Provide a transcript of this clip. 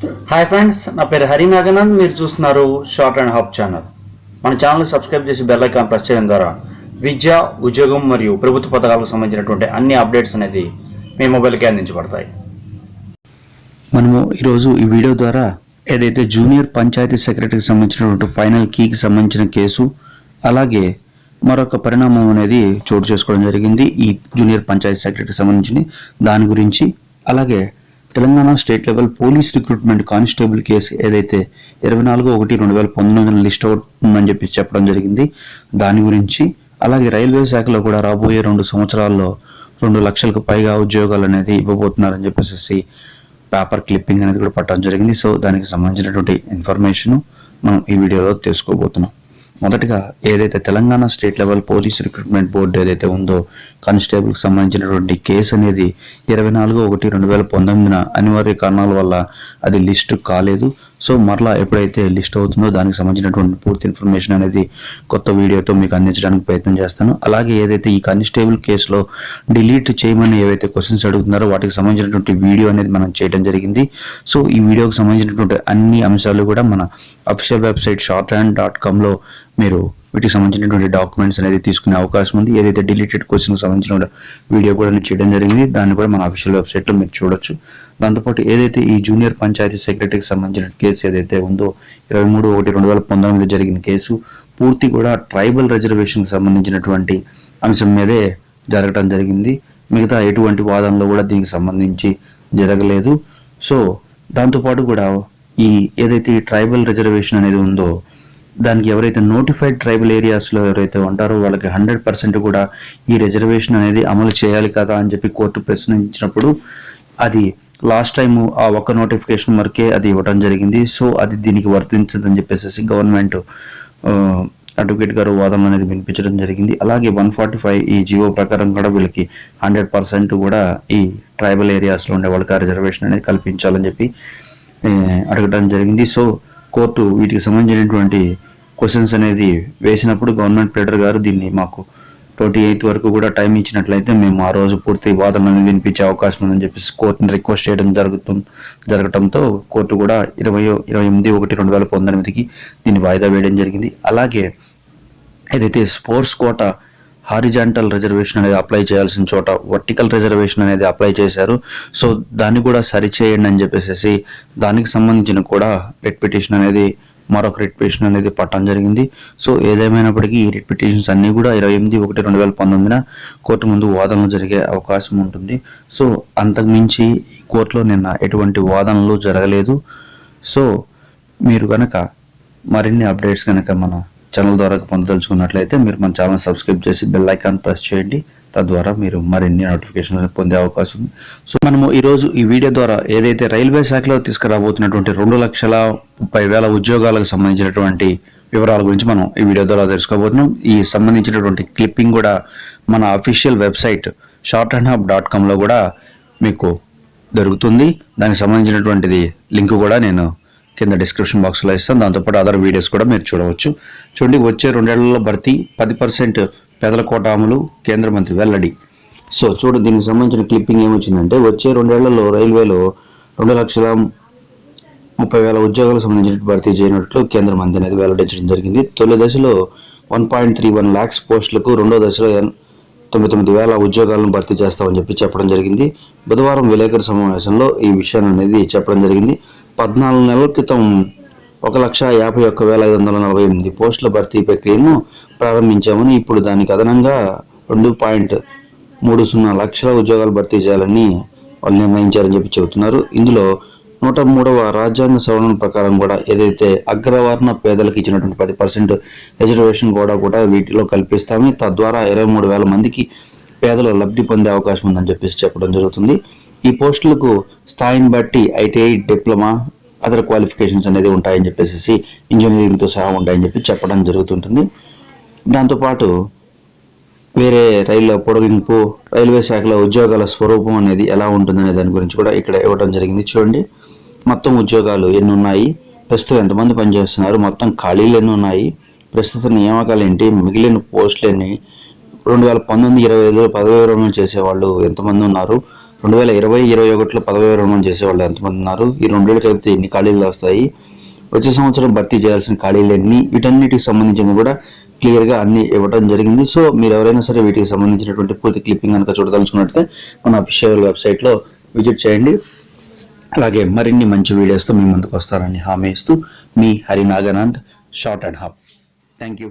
Hi friends నా పేరు హరి నాగనంద్. మీరు చూస్తున్నారు షార్ట్ అండ్ హాప్ ఛానల్ మన ఛానల్ సబ్స్క్రైబ్ చేసి బెల్ ఐకాన్ ప్రెస్ చేయడం ద్వారా విద్య ఉద్యోగం మరియు ప్రభుత్వ పథకాలకు సంబంధించినటువంటి అన్ని అప్డేట్స్ అనేది మీ మొబైల్కి అందించబడతాయి. మనము ఈరోజు ఈ వీడియో ద్వారా ఏదైతే జూనియర్ పంచాయతీ సెక్రటరీకి సంబంధించినటువంటి ఫైనల్ కీకి సంబంధించిన కేసు అలాగే మరొక పరిణామం అనేది చోటు చేసుకోవడం జరిగింది ఈ జూనియర్ పంచాయతీ సెక్రటరీకి సంబంధించి దాని గురించి అలాగే Telangana state level police recruitment constable case ఏదైతే ఇరవై నాలుగు ఒకటి రెండు వేల పంతొమ్మిది లిస్ట్ అవుట్ ఉందని చెప్పి చెప్పడం జరిగింది. దాని గురించి అలాగే రైల్వే శాఖలో కూడా రాబోయే రెండు సంవత్సరాల్లో రెండు లక్షలకు పైగా ఉద్యోగాలు అనేది ఇవ్వబోతున్నారని చెప్పేసి పేపర్ క్లిప్పింగ్ అనేది కూడా పట్టడం జరిగింది. సో దానికి సంబంధించినటువంటి ఇన్ఫర్మేషన్ మనం ఈ వీడియోలో తెలుసుకోబోతున్నాం. మొదటగా ఏదైతే Telangana state level police recruitment board ఏదైతే ఉందో కానిస్టేబుల్కి సంబంధించినటువంటి కేసు అనేది ఇరవై నాలుగు ఒకటి రెండు వేల పంతొమ్మిదిన అనివార్య కారణాల వల్ల అది లిస్ట్ కాలేదు. సో మరలా ఎప్పుడైతే లిస్ట్ అవుతుందో దానికి సంబంధించినటువంటి పూర్తి ఇన్ఫర్మేషన్ అనేది కొత్త వీడియోతో మీకు అందించడానికి ప్రయత్నం చేస్తాను. అలాగే ఏదైతే ఈ కానిస్టేబుల్ కేసులో డిలీట్ చేయమని ఏవైతే క్వశ్చన్స్ అడుగుతున్నారో వాటికి సంబంధించినటువంటి వీడియో అనేది మనం చేయడం జరిగింది. సో ఈ వీడియోకి సంబంధించినటువంటి అన్ని అంశాలు కూడా మన official website short hand dot కామ్లో మీరు వీటికి సంబంధించినటువంటి డాక్యుమెంట్స్ అనేది తీసుకునే అవకాశం ఉంది. ఏదైతే డిలీటెడ్ క్వశ్చన్కి సంబంధించిన వీడియో కూడా నేను చేయడం జరిగింది. దాన్ని కూడా మన అఫీషియల్ వెబ్సైట్లో మీరు చూడొచ్చు. దాంతోపాటు ఏదైతే ఈ జూనియర్ పంచాయతీ సెక్రటరీకి సంబంధించిన కేసు ఏదైతే ఉందో ఇరవై మూడు ఒకటి రెండు వేల పంతొమ్మిది జరిగిన కేసు పూర్తి కూడా ట్రైబల్ రిజర్వేషన్కి సంబంధించినటువంటి అంశం మీదే జరగటం జరిగింది. మిగతా ఎటువంటి వాదనలు కూడా దీనికి సంబంధించి జరగలేదు. సో దాంతోపాటు కూడా ఈ ఏదైతే ఈ ట్రైబల్ రిజర్వేషన్ అనేది ఉందో దానికి ఎవరైతే నోటిఫైడ్ ట్రైబల్ ఏరియాస్లో ఎవరైతే ఉంటారో వాళ్ళకి హండ్రెడ్ పర్సెంట్ కూడా ఈ రిజర్వేషన్ అనేది అమలు చేయాలి కదా అని చెప్పి కోర్టు ప్రశ్నించినప్పుడు అది లాస్ట్ టైం ఆ ఒక్క నోటిఫికేషన్ వరకే అది ఇవ్వడం జరిగింది. సో అది దీనికి వర్తించదని చెప్పేసి గవర్నమెంట్ అడ్వకేట్ గారు వాదం అనేది వినిపించడం జరిగింది. అలాగే వన్ ఫార్టీ ఫైవ్ ఈ జీవో ప్రకారం కూడా వీళ్ళకి హండ్రెడ్ పర్సెంట్ కూడా ఈ ట్రైబల్ ఏరియాస్లో ఉండే వాళ్ళకి ఆ రిజర్వేషన్ అనేది కల్పించాలని చెప్పి అడగడం జరిగింది. సో కోర్టు వీటికి సంబంధించినటువంటి క్వశ్చన్స్ అనేది వేసినప్పుడు గవర్నమెంట్ ప్లేటర్ గారు దీన్ని మాకు ట్వంటీ ఎయిత్ వరకు కూడా టైం ఇచ్చినట్లయితే మేము ఆ రోజు పూర్తి వాదనలను వినిపించే అవకాశం ఉందని చెప్పేసి కోర్టుని రిక్వెస్ట్ చేయడం జరుగుతు జరగటంతో కోర్టు కూడా ఇరవై ఇరవై ఎనిమిది ఒకటి రెండు వేల పంతొమ్మిదికి దీన్ని వాయిదా వేయడం జరిగింది. అలాగే ఏదైతే స్పోర్ట్స్ కోట హారిజాంటల్ రిజర్వేషన్ అనేది అప్లై చేయాల్సిన చోట వర్టికల్ రిజర్వేషన్ అనేది అప్లై చేశారు. సో దాన్ని కూడా సరిచేయండి అని చెప్పేసి దానికి సంబంధించిన కూడా రిట్ పిటిషన్ అనేది మరొక రిట్ పిటిషన్ అనేది పట్టడం జరిగింది. సో ఏదేమైనప్పటికీ ఈ రిట్ పిటిషన్స్ అన్నీ కూడా ఇరవై ఎనిమిది ఒకటి రెండు వేల పంతొమ్మిదిన కోర్టు ముందు వాదనలు జరిగే అవకాశం ఉంటుంది. సో అంతకుమించి కోర్టులో నిన్న ఎటువంటి వాదనలు జరగలేదు. సో మీరు కనుక మరిన్ని అప్డేట్స్ కనుక మన ఛానల్ ద్వారా పొందదలుచుకున్నట్లయితే మీరు మన ఛానల్ సబ్స్క్రైబ్ చేసి బెల్ ఐకాన్ ప్రెస్ చేయండి. తద్వారా మీరు మరిన్ని నోటిఫికేషన్లు పొందే అవకాశం ఉంది. సో మనము ఈరోజు ఈ వీడియో ద్వారా ఏదైతే రైల్వే శాఖలో తీసుకురాబోతున్నటువంటి రెండు లక్షల ముప్పై వేల ఉద్యోగాలకు సంబంధించినటువంటి వివరాల గురించి మనం ఈ వీడియో ద్వారా తెలుసుకోబోతున్నాం. ఈ సంబంధించినటువంటి క్లిప్పింగ్ కూడా మన official website Short and Hub dot కామ్లో కూడా మీకు దొరుకుతుంది. దానికి సంబంధించినటువంటిది లింక్ కూడా నేను కింద డిస్క్రిప్షన్ బాక్స్లో ఇస్తాను. దాంతోపాటు అదర్ వీడియోస్ కూడా మీరు చూడవచ్చు. చూడండి వచ్చే రెండేళ్ళలో భర్తీ పది పర్సెంట్ పేదల కోట అమలు కేంద్ర మంత్రి వెల్లడి. సో చూడు దీనికి సంబంధించిన క్లిప్పింగ్ ఏమొచ్చిందంటే వచ్చే రెండేళ్ళలో రైల్వేలో రెండు లక్షల ముప్పై వేల ఉద్యోగాలకు సంబంధించిన భర్తీ చేయనట్లు కేంద్ర మంత్రి అనేది వెల్లడించడం జరిగింది. తొలి దశలో one point three one lakhs పోస్టులకు రెండో దశలో తొమ్మిది తొమ్మిది వేల ఉద్యోగాలను భర్తీ చేస్తామని చెప్పి చెప్పడం జరిగింది. బుధవారం విలేకరుల సమావేశంలో ఈ విషయాన్ని అనేది చెప్పడం జరిగింది. పద్నాలుగు నెలల క్రితం ఒక లక్ష యాభై ఒక్క వేల ఐదు వందల నలభై ఎనిమిది పోస్టుల భర్తీ ప్రక్రియను ప్రారంభించామని ఇప్పుడు దానికి అదనంగా రెండు పాయింట్ మూడు సున్నా లక్షల ఉద్యోగాలు భర్తీ చేయాలని వాళ్ళు నిర్ణయించారని చెప్పి చెబుతున్నారు. ఇందులో నూట మూడవ రాజ్యాంగ సవరణ ప్రకారం కూడా ఏదైతే అగ్రవర్ణ పేదలకు ఇచ్చినటువంటి పది పర్సెంట్ రిజర్వేషన్ కూడా కూడా వీటిలో కల్పిస్తామని తద్వారా ఇరవై మూడు వేల మందికి పేదలు లబ్ధి పొందే అవకాశం ఉందని చెప్పేసి చెప్పడం జరుగుతుంది. ఈ పోస్టులకు స్థాయిని బట్టి ఐటీఐ డిప్లొమా అదర్ క్వాలిఫికేషన్స్ అనేది ఉంటాయని చెప్పేసి ఇంజనీరింగ్తో సహా ఉంటాయని చెప్పి చెప్పడం జరుగుతుంటుంది. దాంతోపాటు వేరే రైళ్ళ పొడిగింపు రైల్వే శాఖలో ఉద్యోగాల స్వరూపం అనేది ఎలా ఉంటుందనే దాని గురించి కూడా ఇక్కడ ఇవ్వడం జరిగింది. చూడండి. మొత్తం ఉద్యోగాలు ఎన్ని ఉన్నాయి ప్రస్తుతం ఎంతమంది పనిచేస్తున్నారు? మొత్తం ఖాళీలు ఎన్ని ఉన్నాయి ప్రస్తుత నియామకాలు ఏంటి? మిగిలిన పోస్టులు ఎన్ని? రెండు వేల పంతొమ్మిది ఇరవై ఐదులో పదవి విరమణ చేసేవాళ్ళు ఎంతమంది ఉన్నారు? రెండు వేల ఇరవై ఇరవై ఒకటిలో పదవి విరమణ చేసేవాళ్ళు ఎంతమంది ఉన్నారు? ఈ రెండేళ్ళు కలిపితే ఎన్ని ఖాళీలు వస్తాయి? వచ్చే సంవత్సరం భర్తీ చేయాల్సిన ఖాళీలు ఎన్ని? వీటన్నిటికి సంబంధించింది కూడా క్లియర్గా అన్ని ఇవ్వడం జరిగింది. సో మీరు ఎవరైనా సరే వీటికి సంబంధించినటువంటి పూర్తి క్లిప్పింగ్ కనుక చూడదలుచుకున్నట్లయితే మన అఫీషియల్ వెబ్సైట్లో విజిట్ చేయండి. అలాగే మరిన్ని మంచి వీడియోస్తో మీ ముందుకు వస్తారని హామీ ఇస్తూ మీ Hari Naganath Short and Hop thank you